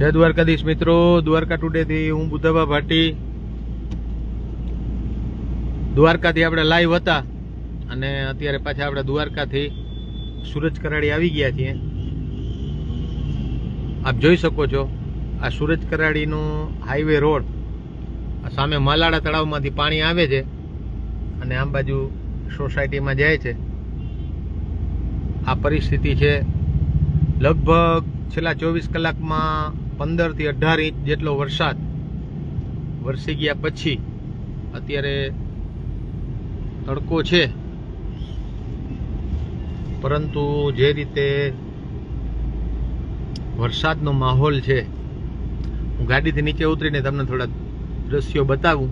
જય દ્વારકાધીશ મિત્રો. દ્વારકા ટુડેથી હું બુદ્ધભા ભાટી. દ્વારકાથી આપણે લાઈવ હતા અને અત્યારે પાછા આપણે દ્વારકાથી સુરજ કરાડી આવી ગયા છીએ. આપ જોઈ શકો છો, આ સુરજ કરાડીનો હાઈવે રોડ સામે માલાડા તળાવમાંથી પાણી આવે છે અને આમ બાજુ સોસાયટીમાં જાય છે. આ પરિસ્થિતિ છે. લગભગ છેલ્લા ચોવીસ કલાકમાં પંદરથી અઢાર ઇંચ જેટલો વરસાદ વરસી ગયા પછી અત્યારે તડકો છે. પરંતુ જે રીતે વરસાદનો માહોલ છે, હું ગાડીથી નીચે ઉતરીને તમને થોડા દ્રશ્યો બતાવું.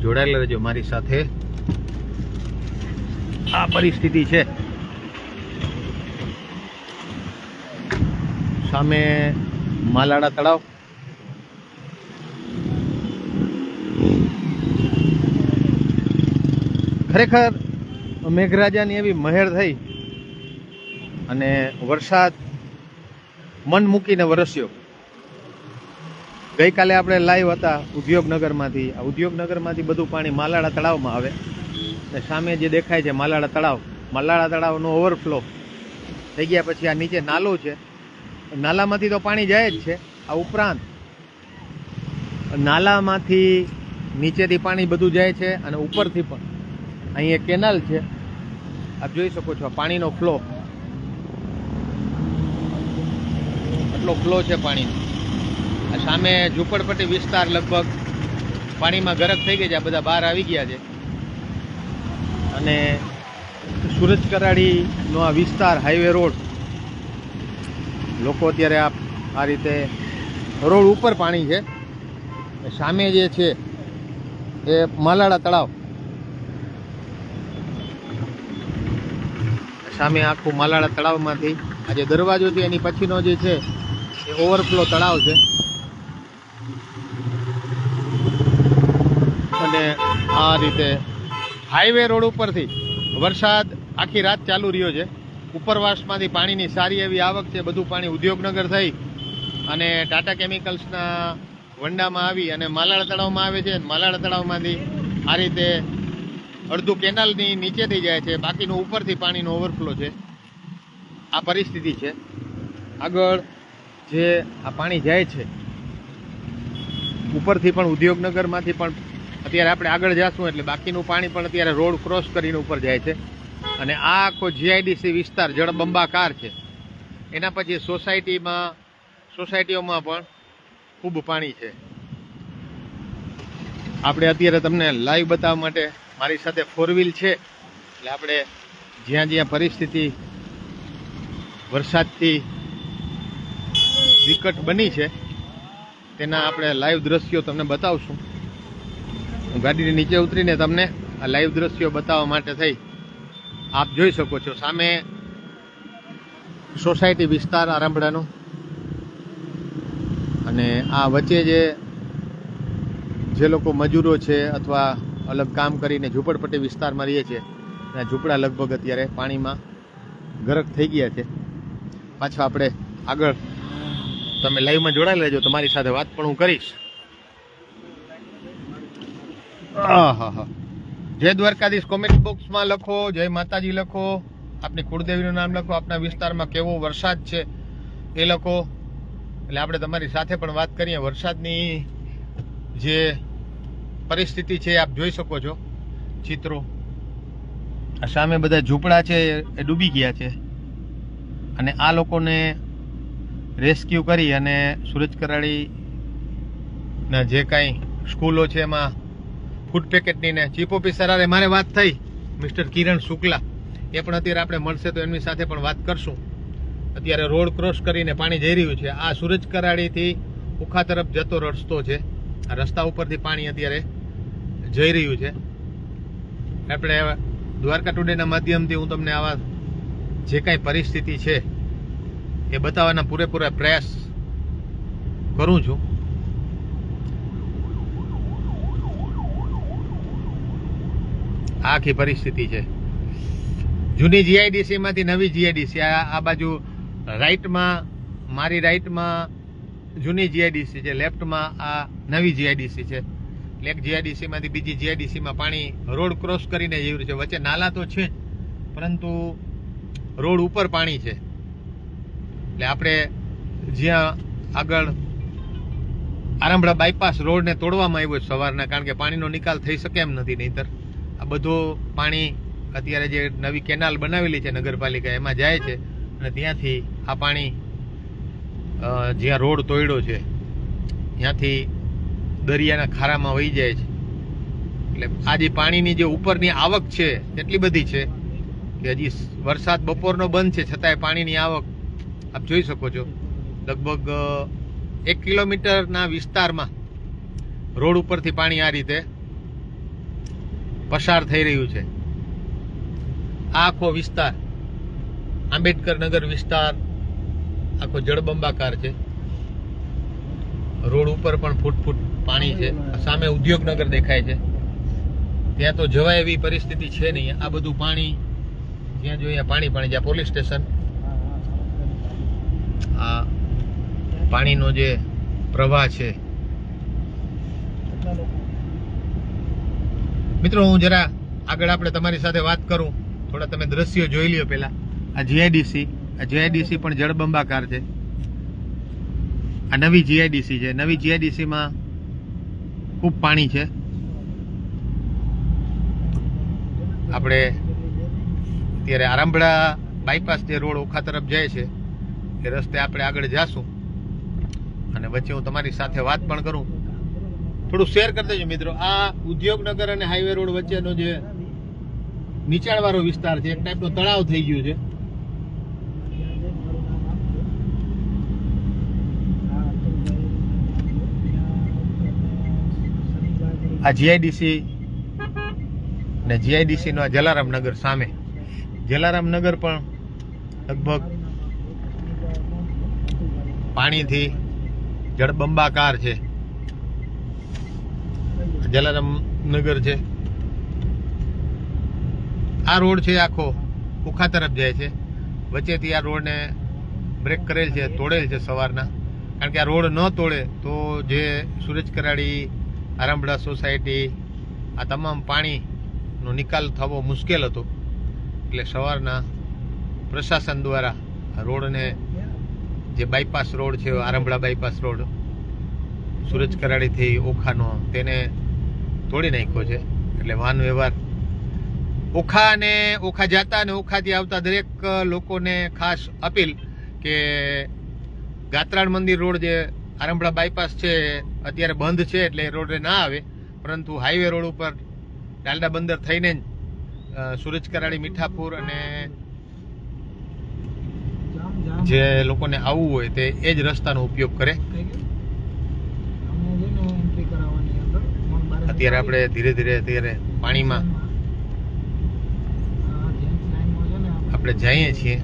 જોડાયેલા રહેજો મારી સાથે. આ પરિસ્થિતિ છે. સામે માલાડા તળાવ. ખરેખર મેઘરાજાની એવી મહેર થઈ અને વરસાદ મન મૂકીને વરસ્યો. ગઈકાલે આપણે લાઈવ હતા ઉદ્યોગનગરમાંથી. આ ઉદ્યોગનગરમાંથી બધું પાણી માલાડા તળાવમાં આવે. અને સામે જે દેખાય છે માલાડા તળાવ માલાડા તળાવનો ઓવરફ્લો થઈ ગયા પછી આ નીચે નાલો છે. નાલામાંથી તો પાણી જાય જ છે, આ ઉપરાંત નાલામાંથી નીચેથી પાણી બધું જાય છે અને ઉપરથી પણ. અહીં એક કેનાલ છે, આપ જોઈ શકો છો પાણીનો ફ્લો. આટલો ફ્લો છે પાણીનો. આ સામે ઝૂંપડપટ્ટી વિસ્તાર લગભગ પાણીમાં ગરક થઈ ગઈ છે, આ બધા બહાર આવી ગયા છે. અને સુરજ કરાડીનો આ વિસ્તાર હાઈવે રોડ લોકો અત્યારે આ આ રીતે રોડ ઉપર પાણી છે. સામે જે છે, એ માલાડા તળાવ. સામે આખું માલાડા તળાવમાંથી આ જે દરવાજો છે એની પછીનો જે છે, એ ઓવરફ્લો તળાવ છે. અને આ રીતે હાઈવે રોડ ઉપરથી વરસાદ આખી રાત ચાલુ રહ્યો છે. ઉપરવાસમાંથી પાણીની સારી એવી આવક છે, બધું પાણી ઉદ્યોગનગર થઈ અને ટાટા કેમિકલ્સના વંડામાં આવી અને માલાડ તળાવમાં આવે છે. માલાડ તળાવમાંથી આ રીતે અડધું કેનાલની નીચેથી જાય છે. બાકીનું ઉપરથી પાણીનો ઓવરફ્લો છે. આ પરિસ્થિતિ છે. આગળ જે આ પાણી જાય છે, ઉપરથી પણ ઉદ્યોગનગરમાંથી પણ અત્યારે આપણે આગળ જઈશું એટલે બાકીનું પાણી પણ અત્યારે રોડ ક્રોસ કરીને ઉપર જાય છે. અને આ આખો જીઆઈડીસી વિસ્તાર જળબંબાકાર છે. એના પછી સોસાયટીમાં, સોસાયટીઓમાં પણ ખૂબ પાણી છે. આપણે અત્યારે તમને લાઈવ બતાવવા માટે મારી સાથે ફોર વ્હીલ છે. એટલે આપણે જ્યાં જ્યાં પરિસ્થિતિ વરસાદથી વિકટ બની છે, તેના આપણે લાઈવ દ્રશ્યો તમને બતાવશું. હું ગાડીની નીચે ઉતરીને તમને આ લાઈવ દ્રશ્યો બતાવવા માટે થઈ. આપ જોઈ શકો છો સામે સોસાયટી વિસ્તાર આરંભડાનો. અને આ વચ્ચે જે જે લોકો મજૂરો છે અથવા અલગ કામ કરીને ઝૂંપડપટ્ટી વિસ્તારમાં રહીએ છે, ત્યાં ઝૂંપડા લગભગ અત્યારે પાણીમાં ગરક થઈ ગયા છે. પાછા આપણે આગળ તમે લાઈવમાં જોડાઈ લેજો તમારી સાથે વાત પણ હું કરીશ. આહાહા. જય દ્વારકાધીશ કોમેન્ટ બોક્સમાં લખો, જય માતાજી લખો. આપની કુળદેવીનું નામ લખો. આપના વિસ્તારમાં કેવો વરસાદ છે એ લખો. એટલે આપણે તમારી સાથે પણ વાત કરીએ. વરસાદની જે પરિસ્થિતિ છે, આપ જોઈ શકો છો ચિત્રો. આ સામે બધા ઝૂંપડા છે, એ ડૂબી ગયા છે. અને આ લોકોને રેસ્ક્યુ કરી અને સુરજ કરાળીના જે કાંઈ સ્કૂલો છે એમાં ફૂડ પેકેટની ને ચીફ ઓફિસર હારે મારે વાત થઈ મિસ્ટર કિરણ શુક્લા. એ પણ અત્યારે આપણે મળશે તો એમની સાથે પણ વાત કરશું. અત્યારે રોડ ક્રોસ કરીને પાણી જઈ રહ્યું છે. આ સુરજ કરાડીથી ઉખા તરફ જતો રસ્તો છે. આ રસ્તા ઉપરથી પાણી અત્યારે જઈ રહ્યું છે. આપણે દ્વારકા ટુડેના માધ્યમથી હું તમને આવા જે કાંઈ પરિસ્થિતિ છે એ બતાવવાના પૂરેપૂરા પ્રયાસ કરું છું આ આખી પરિસ્થિતિ છે. જૂની જીઆઈડીસી માંથી નવી જીઆઈડીસી આ બાજુ રાઈટમાં મારી રાઈટમાં જૂની જીઆઈડીસી છે. લેફ્ટમાં આ નવી જીઆઈડીસી છે. એક જીઆઈડીસીમાંથી બીજી જીઆઈડીસીમાં પાણી રોડ ક્રોસ કરીને જઈ રહ્યું છે. વચ્ચે નાલા તો છે, પરંતુ રોડ ઉપર પાણી છે. એટલે આપણે જ્યાં આગળ આરંભડા બાયપાસ રોડને તોડવામાં આવ્યો છે સવારના, કારણ કે પાણીનો નિકાલ થઈ શકે એમ નથી, નહીતર. આ બધું પાણી અત્યારે જે નવી કેનાલ બનાવેલી છે નગરપાલિકા, એમાં જાય છે અને ત્યાંથી આ પાણી જ્યાં રોડ તોડ્યો છે, ત્યાંથી દરિયાના ખારામાં વહી જાય છે. એટલે આ જે પાણીની જે ઉપરની આવક છે, એટલી બધી છે કે હજી વરસાદ બપોરનો બંધ છે, છતાંય પાણીની આવક આપ જોઈ શકો છો. લગભગ એક કિલોમીટરના વિસ્તારમાં રોડ ઉપરથી પાણી આ રીતે પસાર થઈ રહ્યું છે. આખો વિસ્તાર, આંબેડકર નગર વિસ્તાર, આખો જળબંબાકાર છે. રોડ ઉપર પણ ફૂટ ફૂટ પાણી છે. સામે ઉદ્યોગનગર દેખાય છે. ત્યાં તો જવાય એવી પરિસ્થિતિ છે નહીં. આ બધું પાણી, જ્યાં જોઈએ પાણી પાણી જ્યાં પોલીસ સ્ટેશન. આ પાણીનો જે પ્રવાહ છે મિત્રો, હું જરા આગળ આપણે તમારી સાથે વાત કરું. થોડા તમે દ્રશ્યો જોઈ લ્યો પહેલા. આ જીઆઈડીસી આ જીઆઈડીસી પણ જળબંબાકાર છે. આ નવી જીઆઈડીસી છે. નવી જીઆઈડીસીમાં ખૂબ પાણી છે. આપણે અત્યારે આરંભડા બાયપાસ જે રોડ ઓખા તરફ જાય છે, એ રસ્તે આપણે આગળ જાશું. અને વચ્ચે હું તમારી સાથે વાત પણ કરું. થોડું શેર કરી દેજો મિત્રો. આ ઉદ્યોગનગર અને હાઈવે રોડ વચ્ચેનો જે નીચાણવાળો વિસ્તાર છે, એક ટાઈપનો તળાવ થઈ ગયો છે. આ જીઆઈડીસી ને જીઆઈડીસીનો આ જલારામ નગર સામે. જલારામ નગર પણ લગભગ પાણીથી જળબંબાકાર છે. જલારામ નગર છે. આ રોડ છે આખો, ઉખા તરફ જાય છે. વચ્ચેથી આ રોડને બ્રેક કરેલ છે, તોડેલ છે સવારના. કારણ કે આ રોડ ન તોડે તો જે સુરજ કરાડી આરંભડા સોસાયટી, આ તમામ પાણીનો નિકાલ થવો મુશ્કેલ હતો. એટલે સવારના પ્રશાસન દ્વારા રોડને જે બાયપાસ રોડ છે આરંભડા બાયપાસ રોડ, સુરજ કરાડીથી ઓખાનો, તેને તોડી નાખ્યો છે. એટલે વાહન વ્યવહાર ઓખા અને ઓખા જતા અને ઓખાથી આવતા દરેક લોકોને ખાસ અપીલ કે ગાત્રાણ મંદિર રોડ જે આરંભડા બાયપાસ છે, અત્યારે બંધ છે એટલે એ રોડે ના આવે. પરંતુ હાઈવે રોડ ઉપર ડાલડા બંદર થઈને જ સુરજ કરાડી મીઠાપુર અને જે લોકોને આવવું હોય તે એ જ રસ્તાનો ઉપયોગ કરે. અત્યારે આપણે ધીરે ધીરે અત્યારે પાણીમાં આપણે જઈએ છીએ.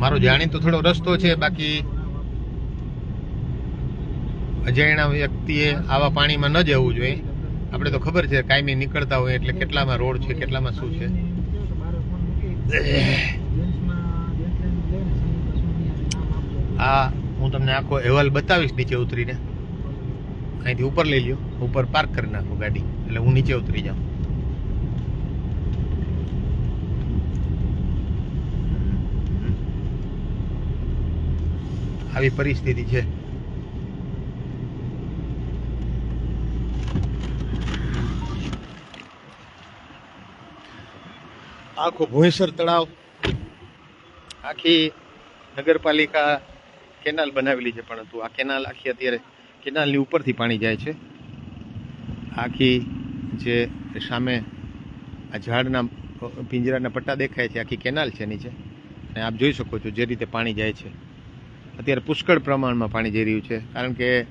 મારો જાણીતો થોડો રસ્તો છે, બાકી અજાણ્યા વ્યક્તિએ આવા પાણીમાં ન જવું જોઈએ. આપણે તો ખબર છે, કાયમી નીકળતા હોય એટલે કેટલામાં રોડ છે, કેટલામાં શું છે. આ હું તમને આખો અહેવાલ બતાવીશ નીચે ઉતરીને. અહીંથી ઉપર લઈ લ્યો. ઉપર પાર્ક કરી નાખો ગાડી. એટલે હું નીચે ઉતરી જાઉં. આવી પરિસ્થિતિ છે. આખો ભોંયસર તળાવ, આખી નગરપાલિકા કેનાલ બનાવેલી છે પરંતુ આ કેનાલ આખી અત્યારે કેનાલની ઉપરથી પાણી જાય છે. આખી જે સામે આ ઝાડના પિંજરાના પટ્ટા દેખાય છે, આખી કેનાલ છે નીચે. અને આપ જોઈ શકો છો જે રીતે પાણી જાય છે. અત્યારે પુષ્કળ પ્રમાણમાં પાણી જઈ રહ્યું છે, કારણ કે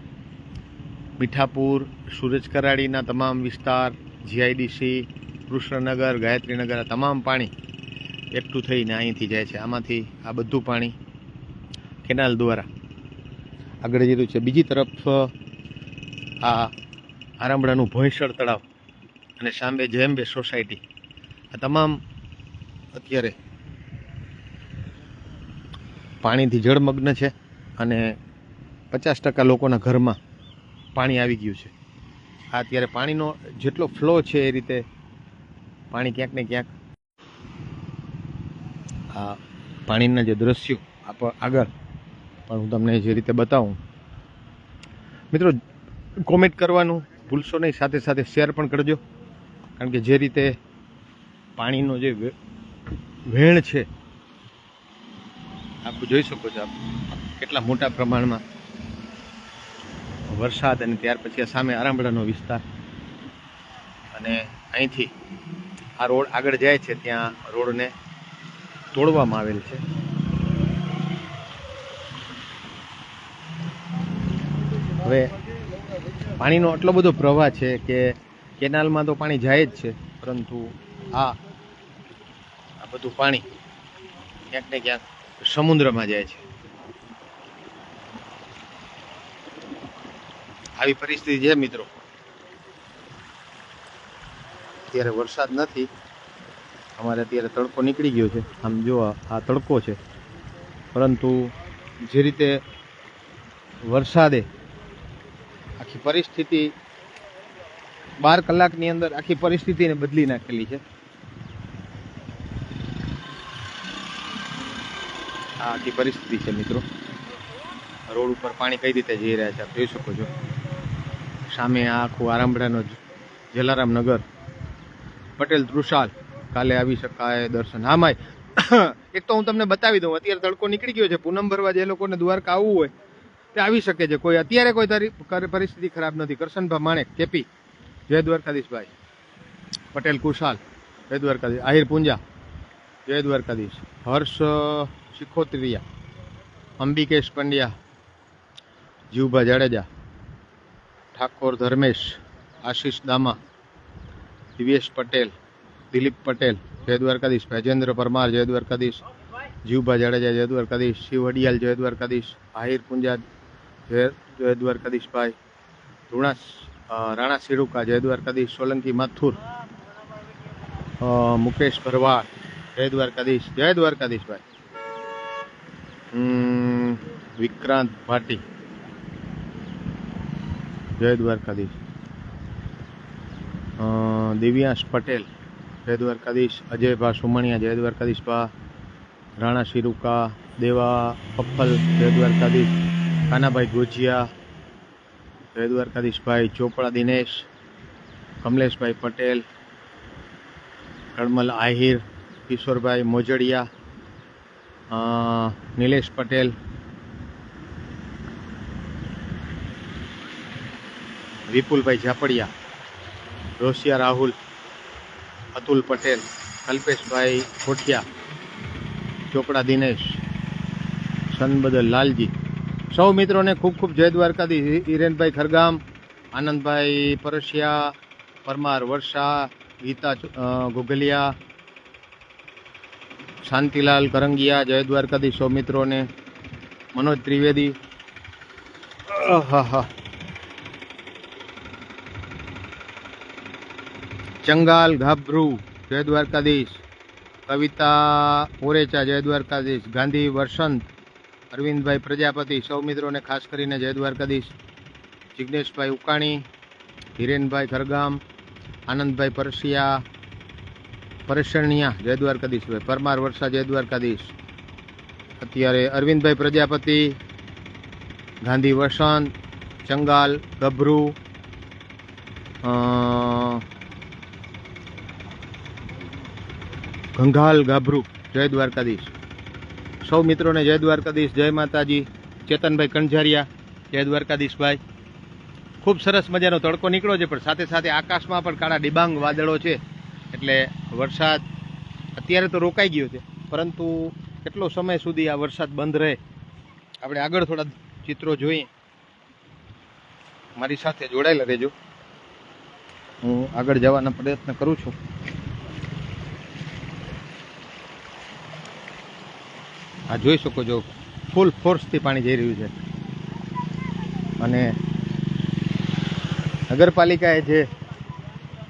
મીઠાપુર, સુરજ કરાડીના તમામ વિસ્તાર જીઆઈડીસી કૃષ્ણનગર, ગાયત્રીનગર, આ તમામ પાણી એકઠું થઈને અહીંથી જાય છે. આમાંથી આ બધું પાણી કેનાલ દ્વારા આગળ જઈ છે. બીજી તરફ આ આરામડાનું ભોંયસર તળાવ અને સાંભે જેમ્બે સોસાયટી. આ તમામ અત્યારે પાણીથી જળમગ્ન છે અને પચાસ ટકા લોકોના ઘરમાં પાણી આવી ગયું છે. આ અત્યારે પાણીનો જેટલો ફ્લો છે એ રીતે પાણી ક્યાંક ને ક્યાંક આ પાણીના જે દ્રશ્યો આપ આગળ પણ હું તમને જે રીતે બતાવું. મિત્રો કોમેન્ટ કરવાનું ભૂલશો નહીં, સાથે સાથે શેર પણ કરજો. કારણ કે જે રીતે પાણીનો જે વે- વહેણ છે, આપ જોઈ શકો છો આપ કેટલા મોટા પ્રમાણમાં વરસાદ અને ત્યાર પછી આ સામે આરામડાનો વિસ્તાર. અને અહીંથી આ રોડ આગળ જાય છે, ત્યાં રોડને તોડવામાં આવેલ છે. હવે પાણીનો આટલો બધો પ્રવાહ છે કે કેનાલમાં તો પાણી જાય જ છે, પરંતુ આ આ બધું પાણી ક્યાંક ને ક્યાંક સમુદ્રમાં જાય છે. આવી પરિસ્થિતિ છે મિત્રો. અત્યારે વરસાદ નથી. અમારે અત્યારે તડકો નીકળી ગયો છે. આમ જો આ તડકો છે. પરંતુ જે રીતે વરસાદે પરિસ્થિતિ બાર કલાકની અંદર આખી પરિસ્થિતિને બદલી નાખેલી છે. આ આખી પરિસ્થિતિ છે મિત્રો. રોડ ઉપર પાણી કઈ રીતે જઈ રહ્યા છે આપ જોઈ શકો છો. સામે આ આખું આરામડાનો જલારામ નગર. પટેલ તૃષાલ કાલે આવી શકાય દર્શન. હા એક તો હું તમને બતાવી દઉં. અત્યારે તડકો નીકળી ગયો છે. પૂનમ ભરવા જે લોકોને દ્વારકા આવવું હોય તે આવી શકે છે. કોઈ અત્યારે કોઈ તારી કર- પરિસ્થિતિ ખરાબ નથી. કરશનભા માણેક કેપી, જય દ્વારકાધીશભાઈ. પટેલ કુશાલ, જય દ્વારકાધીશ. આહિર પુંજા, જય દ્વારકાધીશ. હર્ષ શિખોત્રિયા, અંબિકેશ પંડ્યા, જીવભા જાડેજા, ઠાકોર ધર્મેશ, આશીષ દામા, દિવ્યેશ પટેલ, દિલીપ પટેલ, જય દ્વારકાધીશ. રાજેન્દ્ર પરમાર, જય દ્વારકાધીશ. જીવભા જાડેજા, જય દ્વારકાધીશ. શિવ વડિયાલ જય દ્વારકાધીશ. આહિર પુંજા જય જય દ્વારકાધીશભાઈ ધુણા રાણા સિરુકા, જય દ્વારકાધીશ, સોલંકી માથુર. મુકેશ ભરવાડ, જય દ્વારકાધીશ, જય દ્વારકાધીશભાઈ વિક્રાંત ભાટી. જય દ્વારકાધીશ. દિવ્યાંશ પટેલ, જય દ્વારકાધીશ અજયભા સુમણિયા, જય દ્વારકાધીશ ભા. રાણા શિરુકા દેવા પપ્પલ જય દ્વારકાધીશ. કાનાભાઈ ગોજિયા જય દ્વારકાધીશભાઈ ચોપડા, દિનેશ, કમલેશભાઈ પટેલ, કડમલ આહિર, કિશોરભાઈ મોજડિયા નિલેશ પટેલ, વિપુલભાઈ ઝાપડિયા રોશિયા રાહુલ, અતુલ પટેલ, કલ્પેશભાઈ કોઠિયા, ચોપડા દિનેશ, સનબદલ લાલજી સૌ મિત્રોને ખૂબ ખૂબ જય દ્વારકાધી. હિરેનભાઈ ખરગામ આનંદભાઈ પરશિયા પરમાર વર્ષા ગીતા અ, શાંતિલાલ કરંગિયા જય દ્વારકાધી સૌ મિત્રોને મનોજ ત્રિવેદી. ચંગાલ ગાભરૂ જય દ્વારકાધીશ. કવિતા ઓરેચા જય દ્વારકાધીશ. ગાંધી વસંત અરવિંદભાઈ પ્રજાપતિ, સૌ મિત્રોને ખાસ કરીને જય દ્વારકાધીશ. જિજ્ઞેશભાઈ ઉકાણી, હિરેનભાઈ ખરગામ, આનંદભાઈ પરસિયા, પરસણિયા, જય દ્વારકાધીશભાઈ પરમાર વર્ષા, જય દ્વારકાધીશ. અત્યારે અરવિંદભાઈ પ્રજાપતિ, ગાંધી વસંત, ચંગાલ, ગભરુ ગંગાલ ગાભરુ, જય દ્વારકાધીશ. સૌ મિત્રોને જય દ્વારકાધીશ, જય માતાજી, ચેતનભાઈ કણઝારિયા જય દ્વારકાધીશભાઈ. ખૂબ સરસ મજાનો તડકો નીકળ્યો છે, પણ સાથે સાથે આકાશમાં પણ કાળા ડિબાંગ વાદળો છે, એટલે વરસાદ અત્યારે તો રોકાઈ ગયો છે, પરંતુ કેટલો સમય સુધી આ વરસાદ બંધ રહે? આપણે આગળ થોડા ચિત્રો જોઈએ મારી સાથે જોડાયેલા રહેજો. હું આગળ જવાના પ્રયત્ન કરું છું. આ જોઈ શકો છો ફૂલ ફોર્સથી પાણી જઈ રહ્યું છે. અને નગરપાલિકાએ જે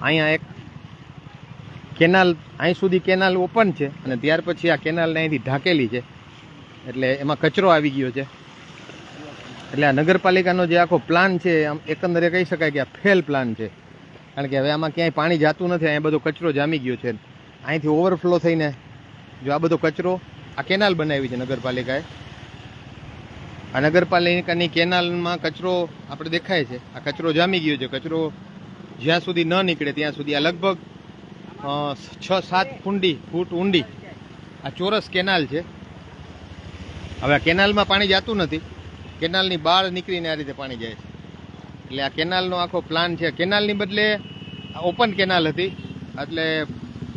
અહીંયા એક કેનાલ, અહીં સુધી કેનાલ ઓપન છે અને ત્યાર પછી આ કેનાલને અહીંથી ઢાંકેલી છે. એટલે એમાં કચરો આવી ગયો છે. એટલે આ નગરપાલિકાનો જે આખો પ્લાન છે, આમ એકંદરે કહી શકાય કે આ ફેલ પ્લાન છે. કારણ કે હવે આમાં ક્યાંય પાણી જાતું નથી, અહીંયા બધો કચરો જામી ગયો છે. અહીંથી ઓવરફ્લો થઈને જો આ બધો કચરો આ કેનાલ બનાવી છે નગરપાલિકાએ. આ નગરપાલિકાની કેનાલમાં કચરો આપણે દેખાય છે. આ કચરો જામી ગયો છે. કચરો જ્યાં સુધી ન નીકળે ત્યાં સુધી આ લગભગ છ સાત ફૂંડી, ફૂટ ઊંડી આ ચોરસ કેનાલ છે. હવે આ કેનાલમાં પાણી જતું નથી. કેનાલની બહાર નીકળીને આ રીતે પાણી જાય છે. એટલે આ કેનાલનો આખો પ્લાન છે. કેનાલની બદલે ઓપન કેનાલ હતી. એટલે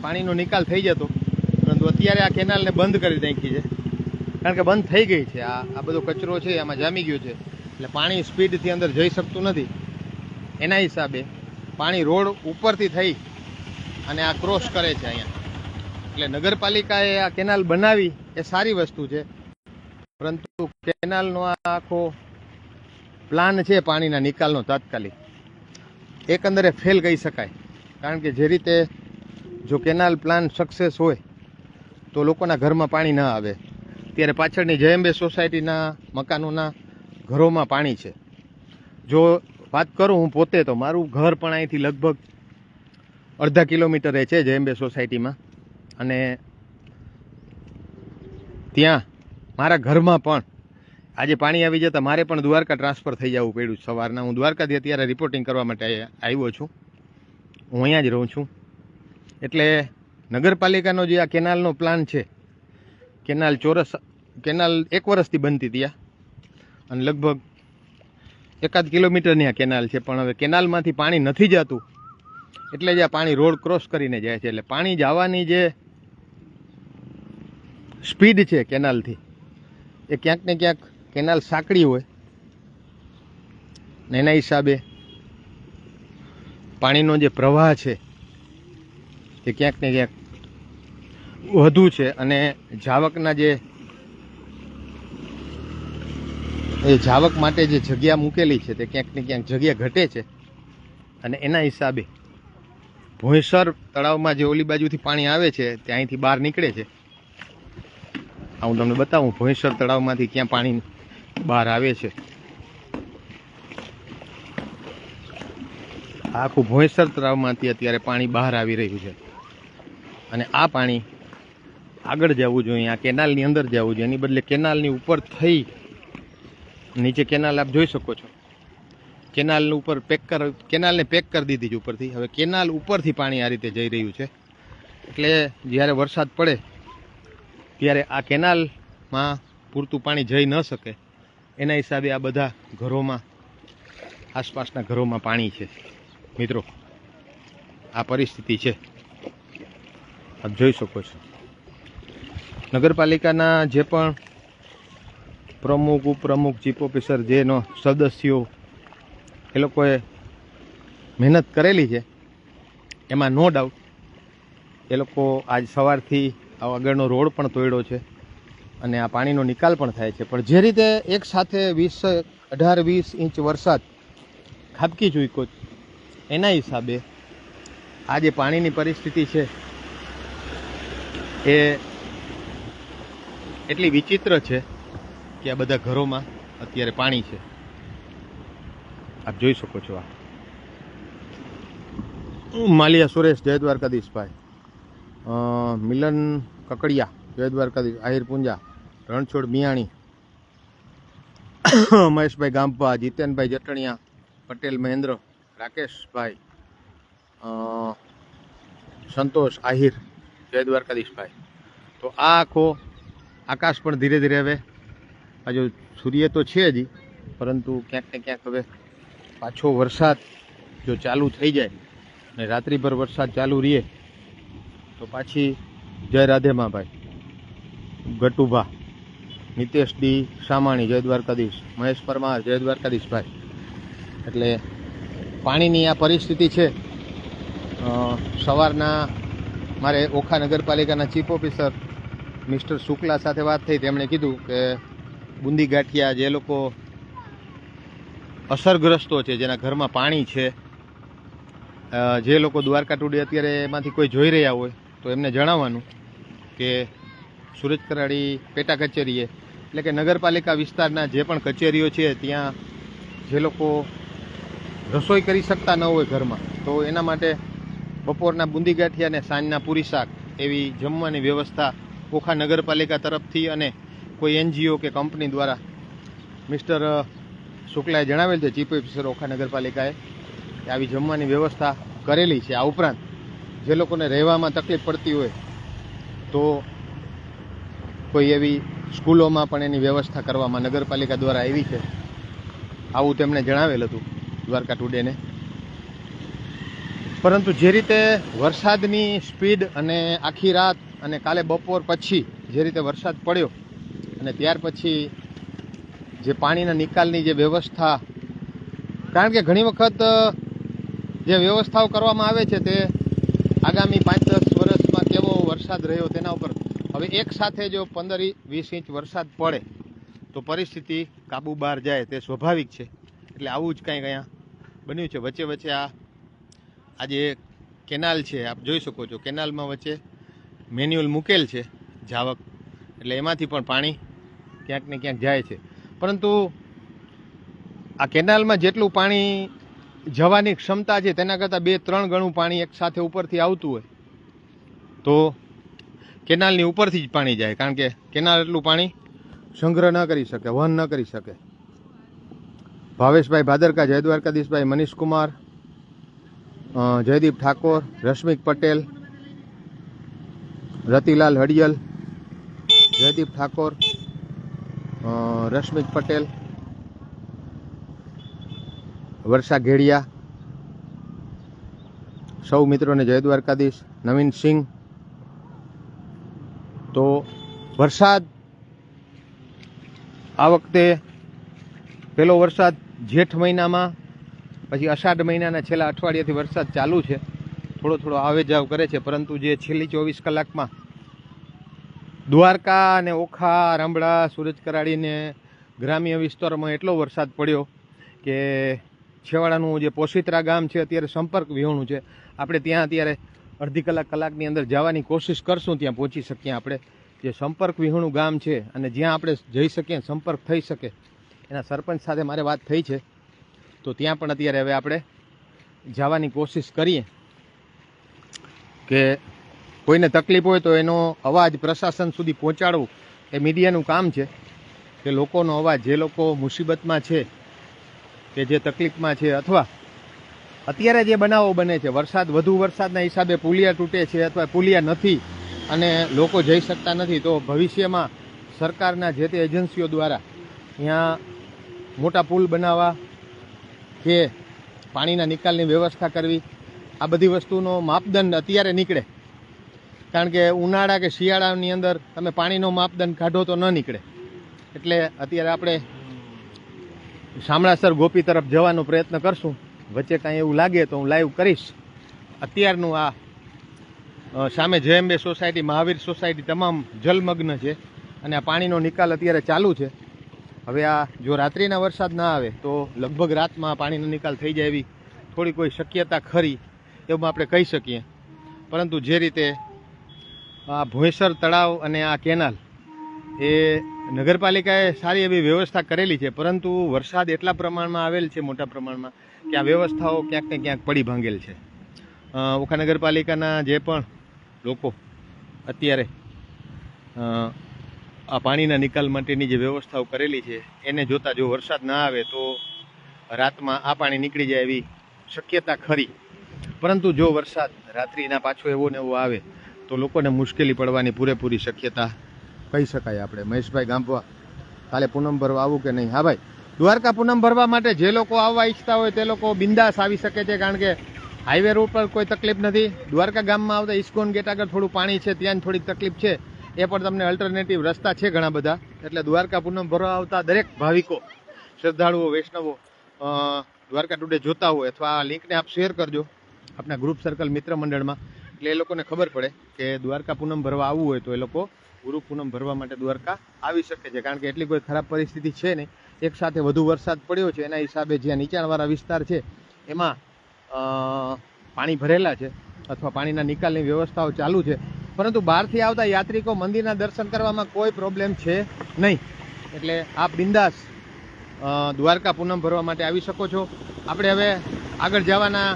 પાણીનો નિકાલ થઈ જતો. પરંતુ અત્યારે આ કેનાલને બંધ કરી નાખી છે. કારણ કે બંધ થઈ ગઈ છે. આ આ બધો કચરો છે, આમાં જામી ગયો છે. એટલે પાણી સ્પીડથી અંદર જઈ શકતું નથી. એના હિસાબે પાણી રોડ ઉપરથી થઈ અને આ ક્રોસ કરે છે અહીંયા. એટલે નગરપાલિકાએ આ કેનાલ બનાવી. એ સારી વસ્તુ છે. પરંતુ કેનાલનો આખો પ્લાન છે પાણીના નિકાલનો તાત્કાલિક. એકંદરે ફેલ કહી શકાય. કારણ કે જે રીતે જો કેનાલ પ્લાન સક્સેસ હોય તો લોકોના ઘરમાં પાણી ન આવે. ત્યારે પાછળની જયંબે સોસાયટીના મકાનોના ઘરોમાં પાણી છે. જો વાત કરું હું પોતે તો મારું ઘર પણ અહીંથી લગભગ અડધા કિલોમીટરે છે જયંબે સોસાયટીમાં. અને ત્યાં મારા ઘરમાં પણ આજે પાણી આવી જતાં મારે પણ દ્વારકા ટ્રાન્સફર થઈ જવું પડ્યું સવારના. હું દ્વારકાથી અત્યારે રિપોર્ટિંગ કરવા માટે આવ્યો છું. હું અહીંયા જ રહું છું. એટલે નગરપાલિકાનો જે આ કેનાલનો પ્લાન છે, કેનાલ ચોરસ, કેનાલ એક વર્ષથી બનતી ત્યાં અને લગભગ એકાદ કિલોમીટરની આ કેનાલ છે, પણ હવે કેનાલમાંથી પાણી નથી જતું. એટલે જ આ પાણી રોડ ક્રોસ કરીને જાય છે. એટલે પાણી જવાની જે સ્પીડ છે કેનાલથી, એ ક્યાંક ને ક્યાંક કેનાલ સાંકડી હોય. ને એના હિસાબે પાણીનો જે પ્રવાહ છે એ ક્યાંક ને ક્યાંક વધુ છે. અને જાવકના જે એ જાવક માટે જે જગ્યા મૂકેલી છે તે ક્યાંક ને ક્યાંક જગ્યા ઘટે છે. અને એના હિસાબે ભોંયસર તળાવમાં જે ઓલી બાજુથી પાણી આવે છે તે અહીંથી બહાર નીકળે છે. આ હું તમને બતાવું, ભોંયસર તળાવમાંથી ક્યાં પાણી બહાર આવે છે. આખું ભોંયસર તળાવમાંથી અત્યારે પાણી બહાર આવી રહ્યું છે. અને આ પાણી આગળ જવું જોઈએ, આ કેનાલની અંદર જવું જોઈએ. એની બદલે કેનાલની ઉપર થઈ નીચે કેનાલ આપ જોઈ શકો છો. કેનાલ ઉપર પેક કર, કેનાલને પેક કરી દીધી છે ઉપરથી. હવે કેનાલ ઉપરથી પાણી આ રીતે જઈ રહ્યું છે. એટલે જ્યારે વરસાદ પડે, ત્યારે આ કેનાલમાં પૂરતું પાણી જઈ ન શકે. એના હિસાબે આ બધા ઘરોમાં, આસપાસના ઘરોમાં પાણી છે. મિત્રો, આ પરિસ્થિતિ છે. આપ જોઈ શકો છો. નગરપાલિકાના જે પણ પ્રમુખ, ઉપપ્રમુખ, ચીફ ઓફિસર જેનો સદસ્યો એ લોકોએ મહેનત કરેલી છે, એમાં નો ડાઉટ એ લોકો આજ સવારથી આ આગળનો રોડ પણ તોડ્યો છે અને આ પાણીનો નિકાલ પણ થાય છે. પણ જે રીતે એક સાથે વીસ, અઢાર, વીસ ઇંચ વરસાદ ખાબકી ચૂક્યો એના હિસાબે આ જે પાણીની પરિસ્થિતિ છે એ એટલી વિચિત્ર છે કે આ બધા ઘરોમાં અત્યારે પાણી છે. આપ જોઈ શકો છો આ. માલિયા સુરેશ જય દ્વારકાધીશભાઈ મિલન કકડિયા, જય દ્વારકાધીશ, આહિર પૂંજા, રણછોડ મિયાણી, મહેશભાઈ ગામપા, જીતેનભાઈ જટણિયા, પટેલ મહેન્દ્ર, રાકેશભાઈ સંતોષ આહિર જય દ્વારકાધીશભાઈ. તો આ આખો આકાશ પણ ધીરે ધીરે હવે, હજુ સૂર્ય તો છે જ, પરંતુ ક્યાંક ને ક્યાંક હવે પાછો વરસાદ જો ચાલુ થઈ જાય અને રાત્રિભર વરસાદ ચાલુ રહે, તો પાછી જય રાધેમાં ભાઈ ગટુભા નિતેશ ડી સામાણી, જય દ્વારકાધીશ. મહેશ પરમાર, જય દ્વારકાધીશ ભાઈ એટલે પાણીની આ પરિસ્થિતિ છે સવારના મારે ઓખા નગરપાલિકાના ચીફ ઓફિસર મિસ્ટર શુક્લા સાથે વાત થઈ. તેમણે કીધું કે બુંદી ગાંઠિયા જે લોકો અસરગ્રસ્તો છે, જેના ઘરમાં પાણી છે જે લોકો દ્વારકા ટુડે અત્યારે એમાંથી કોઈ જોઈ રહ્યા હોય, તો એમને જણાવવાનું કે સુરજ કરાડી પેટા કચેરીએ, એટલે કે નગરપાલિકા વિસ્તારના જે પણ કચેરીઓ છે, ત્યાં જે લોકો રસોઈ કરી શકતા ન હોય ઘરમાં, તો એના માટે બપોરના બુંદી ગાંઠિયા અને સાંજના પૂરી શાક એવી જમવાની વ્યવસ્થા ઓખા નગરપાલિકા તરફથી અને કોઈ એનજીઓ કે કંપની દ્વારા મિસ્ટર શુક્લાએ જણાવેલ છે, ચીફ ઓફિસર ઓખા નગરપાલિકાએ કે આવી જમવાની વ્યવસ્થા કરેલી છે. આ ઉપરાંત જે લોકોને રહેવામાં તકલીફ પડતી હોય તો કોઈ એવી સ્કૂલોમાં પણ એની વ્યવસ્થા કરવામાં નગરપાલિકા દ્વારા આવી છે. આવું તેમણે જણાવેલ હતું દ્વારકા ટુડેને. પરંતુ જે રીતે વરસાદની સ્પીડ અને આખી રાત અને કાલે બપોર પછી જે રીતે વરસાદ પડ્યો અને ત્યાર પછી જે પાણીના નિકાલની જે વ્યવસ્થા, કારણ કે ઘણી વખત જે વ્યવસ્થાઓ કરવામાં આવે છે તે આગામી પાંચ દસ વર્ષમાં કેવો વરસાદ રહ્યો તેના ઉપર. હવે એક સાથે જો પંદર વીસ ઇંચ વરસાદ પડે, તો પરિસ્થિતિ કાબુ બહાર જાય તે સ્વાભાવિક છે. એટલે આવું જ કંઈક અહીંયા બન્યું છે. વચ્ચે વચ્ચે આ આ જે કેનાલ છે આપ જોઈ શકો છો. કેનાલમાં વચ્ચે મેન્યુઅલ મૂકેલ છે જાવક. એટલે એમાંથી પણ પાણી ક્યાંક ને ક્યાંક જાય છે. પરંતુ આ કેનાલમાં જેટલું પાણી જવાની ક્ષમતા છે તેના કરતાં બે ત્રણ ગણું પાણી એકસાથે ઉપરથી આવતું હોય તો કેનાલની ઉપરથી જ પાણી જાય. કારણ કે કેનાલ એટલું પાણી સંગ્રહ ન કરી શકે વહન ન કરી શકે. ભાવેશભાઈ ભાદરકા જય દ્વારકાધીશભાઈ મનીષ કુમાર અ, જયદીપ ઠાકોર, રશ્મિક પટેલ, રતિલાલ હડિયલ, જયદીપ ઠાકોર રશ્મિક પટેલ, વર્ષા ઘેડિયા, સૌ મિત્રોને જય દ્વારકાધીશ, નવીન સિંહ. તો વરસાદ, આ વખતે પેલો વરસાદ જેઠ મહિનામાં પછી અષાઢ મહિનાના છેલ્લા અઠવાડિયાથી વરસાદ ચાલુ છે. થોડો થોડો આવે જાવ કરે છે, પરંતુ જે છેલ્લી ચોવીસ કલાકમાં દ્વારકા અને ઓખા, રામડા, સૂરજ કરાડીને ગ્રામ્ય વિસ્તારોમાં એટલો વરસાદ પડ્યો કે છેવાડાનું જે પોશિત્રા ગામ છે, અત્યારે સંપર્ક વિહોણું છે. આપણે ત્યાં અત્યારે અડધી કલાક કલાકની અંદર જવાની કોશિશ કરશું, ત્યાં પહોંચી શકીએ આપણે. જે સંપર્ક વિહોણું ગામ છે અને જ્યાં આપણે જઈ શકીએ, સંપર્ક થઈ શકે. એના સરપંચ સાથે મારે વાત થઈ છે. તો ત્યાં પણ અત્યારે હવે આપણે જવાની કોશિશ કરીએ કે કોઈને તકલીફ હોય તો એનો અવાજ પ્રશાસન સુધી પહોંચાડવું. એ મીડિયાનું કામ છે કે લોકોનો અવાજ, જે લોકો મુસીબતમાં છે, કે જે તકલીફમાં છે અથવા અત્યારે જે બનાવો બને છે, વરસાદ, વધુ વરસાદના હિસાબે પુલિયા તૂટે છે અથવા પુલિયા નથી અને લોકો જઈ શકતા નથી, તો ભવિષ્યમાં સરકારના જે તે એજન્સીઓ દ્વારા ત્યાં મોટા પુલ બનાવવા કે પાણીના નિકાલની વ્યવસ્થા કરવી, આ બધી વસ્તુનો માપદંડ અત્યારે નીકળે. કારણ કે ઉનાળા કે શિયાળાની અંદર તમે પાણીનો માપદંડ કાઢો તો ન નીકળે. એટલે અત્યારે આપણે શામળાસર ગોપી તરફ જવાનો પ્રયત્ન કરશું. વચ્ચે કાંઈ એવું લાગે તો હું લાઈવ કરીશ. અત્યારનું આ સામે જેએમબે સોસાયટી, મહાવીર સોસાયટી તમામ જલમગ્ન છે. અને આ પાણીનો નિકાલ અત્યારે ચાલુ છે. હવે આ જો રાત્રિના વરસાદ ના આવે તો લગભગ રાતમાં પાણીનો નિકાલ થઈ જાય એવી થોડી કોઈ શક્યતા ખરી એવું આપણે કહી શકીએ. પરંતુ જે રીતે આ ભોંયસર તળાવ અને આ કેનાલ એ નગરપાલિકાએ સારી એવી વ્યવસ્થા કરેલી છે, પરંતુ વરસાદ એટલા પ્રમાણમાં આવેલ છે, મોટા પ્રમાણમાં, કે આ વ્યવસ્થાઓ ક્યાંક ને ક્યાંક પડી ભાંગેલ છે. ઓખા નગરપાલિકાના જે પણ લોકો અત્યારે આ પાણીના નિકાલ માટેની જે વ્યવસ્થાઓ કરેલી છે, એને જોતા જો વરસાદ ના આવે તો રાતમાં આ પાણી નીકળી જાય એવી શક્યતા ખરી. પરંતુ જો વરસાદ રાત્રિના પાછો એવો ને એવો આવે, તો લોકોને મુશ્કેલી પડવાની પૂરેપૂરી શક્યતા કહી શકાય આપણે. મહેશભાઈ ગામવા, કાલે પૂનમ ભરવા આવું કે નહીં? હા ભાઈ, દ્વારકા પૂનમ ભરવા માટે જે લોકો આવવા ઈચ્છતા હોય તે લોકો બિંદાસ આવી શકે છે, કારણ કે હાઈવે રોડ પર કોઈ તકલીફ નથી. દ્વારકા ગામમાં આવતા ઇસ્કોન ગેટ આગળ થોડું પાણી છે ત્યાં થોડીક તકલીફ છે. એ પણ તમને અલ્ટરનેટિવ રસ્તા છે ઘણા બધા. એટલે દ્વારકા પૂનમ ભરવા આવતા દરેક ભાવિકો, શ્રદ્ધાળુઓ, વૈષ્ણવો દ્વારકા ટુડે જોતા હોય અથવા આ લિંકને આપ શેર કરજો આપણા ગ્રુપ સર્કલ મિત્ર મંડળમાં. એટલે એ લોકોને ખબર પડે કે દ્વારકા પૂનમ ભરવા આવવું હોય તો એ લોકો ગુરુ પૂનમ ભરવા માટે દ્વારકા આવી શકે છે. કારણ કે એટલી કોઈ ખરાબ પરિસ્થિતિ છે નહીં. એક સાથે વધુ વરસાદ પડ્યો છે. એના હિસાબે જ્યાં નીચાણવાળા વિસ્તાર છે, એમાં પાણી ભરેલા છે અથવા પાણીના નિકાલની વ્યવસ્થાઓ ચાલુ છે. પરંતુ બહારથી આવતા યાત્રિકો મંદિરના દર્શન કરવામાં કોઈ પ્રોબ્લેમ છે નહીં. એટલે આપ બિંદાસ દ્વારકા પૂનમ ભરવા માટે આવી શકો છો. આપણે હવે આગળ જવાના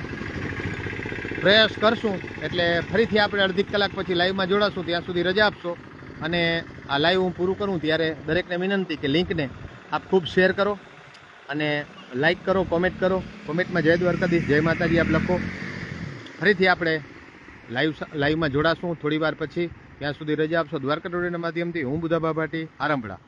પ્રયાસ કરશું. એટલે ફરીથી આપણે અડધી કલાક પછી લાઈવમાં જોડાશું. ત્યાં સુધી રજા આપશો. અને આ લાઈવ હું પૂરું કરું ત્યારે દરેકને વિનંતી કે લિંકને આપ ખૂબ શેર કરો. અને લાઈક કરો કોમેન્ટ કરો. કોમેન્ટમાં જય દ્વારકાધીશ, જય માતાજી આપ લખો. ફરીથી આપણે લાઈવ લાઈવમાં જોડાશું. થોડી વાર પછી ત્યાં સુધી રજા આપશો. દ્વારકા ટોડીના માધ્યમથી હું બુધા બાભાટી આરંભડા